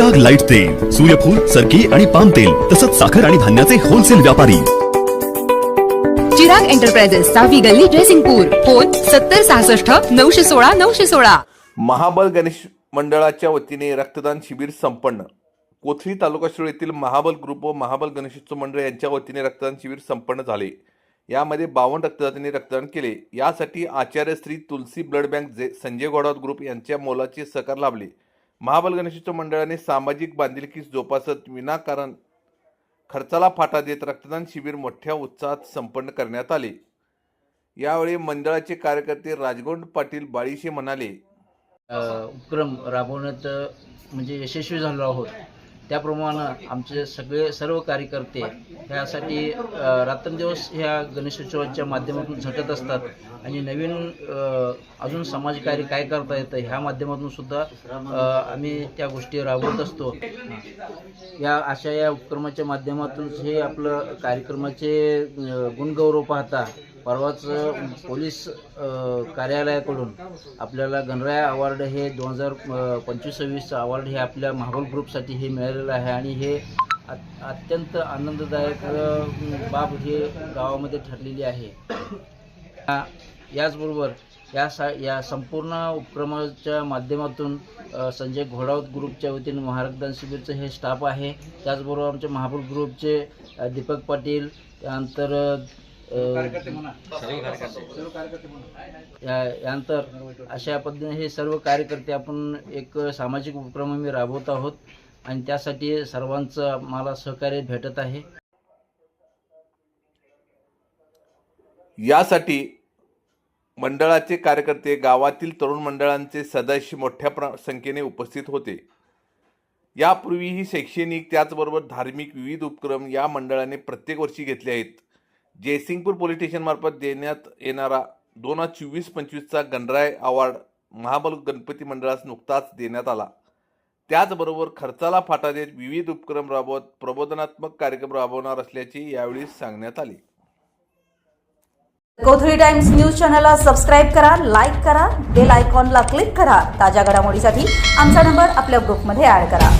Chirag light तेल सूर्यफूल सरकी आणि पाम तेल तसंच साखर आणि धान्याचे होलसेल व्यापारी. चिराग एंटरप्राइजेस सहावी गल्ली जयसिंगपूर फोन सत्तर सहासष्ट नऊशे सोळा नऊशे सोळा. महाबल गणेश मंडळाच्या वतीने रक्तदान शिबिर संपन्न. कोथळी तालुका शिरोळ येथील महाबल ग्रुप व महाबल गणेशोत्सव मंडळ यांच्या वतीने रक्तदान शिबिर संपन्न झाले. यामध्ये बावन्न रक्तदात्यांनी रक्तदान केले. यासाठी आचार्य श्री तुलसी ब्लड बँक जे संजय गोडावत ग्रुप यांच्या मोलाचे सहकार लाभले. महाबल गणेशोत्सव मंडळाने सामाजिक बांधिलकी जोपासत विनाकारण खर्चाला फाटा देत रक्तदान शिबिर मोठ्या उत्साहात संपन्न करण्यात आले. यावेळी मंडळाचे कार्यकर्ते राजगोंड पाटील बाळीशे म्हणाले उपक्रम राबवण्यात म्हणजे यशस्वी झालो आहोत. त्याप्रमाणे आमचे सगळे सर्व कार्यकर्ते ह्यासाठी रात्रंदिवस ह्या गणेशोत्सवाच्या माध्यमातून झटत असतात. आणि नवीन अजून समाजकार्य काय करता येतं ह्या माध्यमातून सुद्धा आम्ही त्या गोष्टी राबवत असतो. या अशा या उपक्रमाच्या माध्यमातून हे आपलं कार्यक्रमाचे गुणगौरव पाहता परवाच पोलीस कार्यालयाकडून आपल्याला गणराया अवॉर्ड हे दोन हजार पंचवीस सव्वीसचं अवॉर्ड हे आपल्या महाबल ग्रुपसाठी हे मिळालेलं आहे आणि हे अत्यंत आनंददायक बाब हे गावामध्ये ठरलेली आहे. याचबरोबर या सा या संपूर्ण उपक्रमाच्या माध्यमातून संजय घोडावत ग्रुपच्या वतीने महारक्तदान शिबिरचं हे स्टाफ आहे. त्याचबरोबर आमच्या महाबूल ग्रुपचे दीपक पाटील त्यानंतर यानंतर अशा पद्धतीने हे सर्व कार्यकर्ते आपण एक सामाजिक उपक्रम आम्ही राबवत आहोत आणि त्यासाठी सर्वांचं मला सहकार्य भेटत आहे. यासाठी मंडळाचे कार्यकर्ते गावातील तरुण मंडळांचे सदस्य मोठ्या प्र संख्येने उपस्थित होते. यापूर्वीही शैक्षणिक त्याचबरोबर धार्मिक विविध उपक्रम या मंडळाने प्रत्येक वर्षी घेतले आहेत. जयसिंगपूर पोलीस स्टेशनमार्फत देण्यात येणारा दोन हजार चोवीस पंचवीसचा गणराय अवॉर्ड महाबल गणपती मंडळास नुकताच देण्यात आला. त्याचबरोबर खर्चाला फाटा देत विविध उपक्रम राबवत प्रबोधनात्मक कार्यक्रम राबवणार असल्याचे यावेळी सांगण्यात आले. कोथळी टाइम्स न्यूज चॅनलला सबस्क्राईब करा लाईक करा बेल आयकॉनला क्लिक करा. ताज्या घडामोडीसाठी आमचा नंबर आपल्या ग्रुपमध्ये ऍड करा.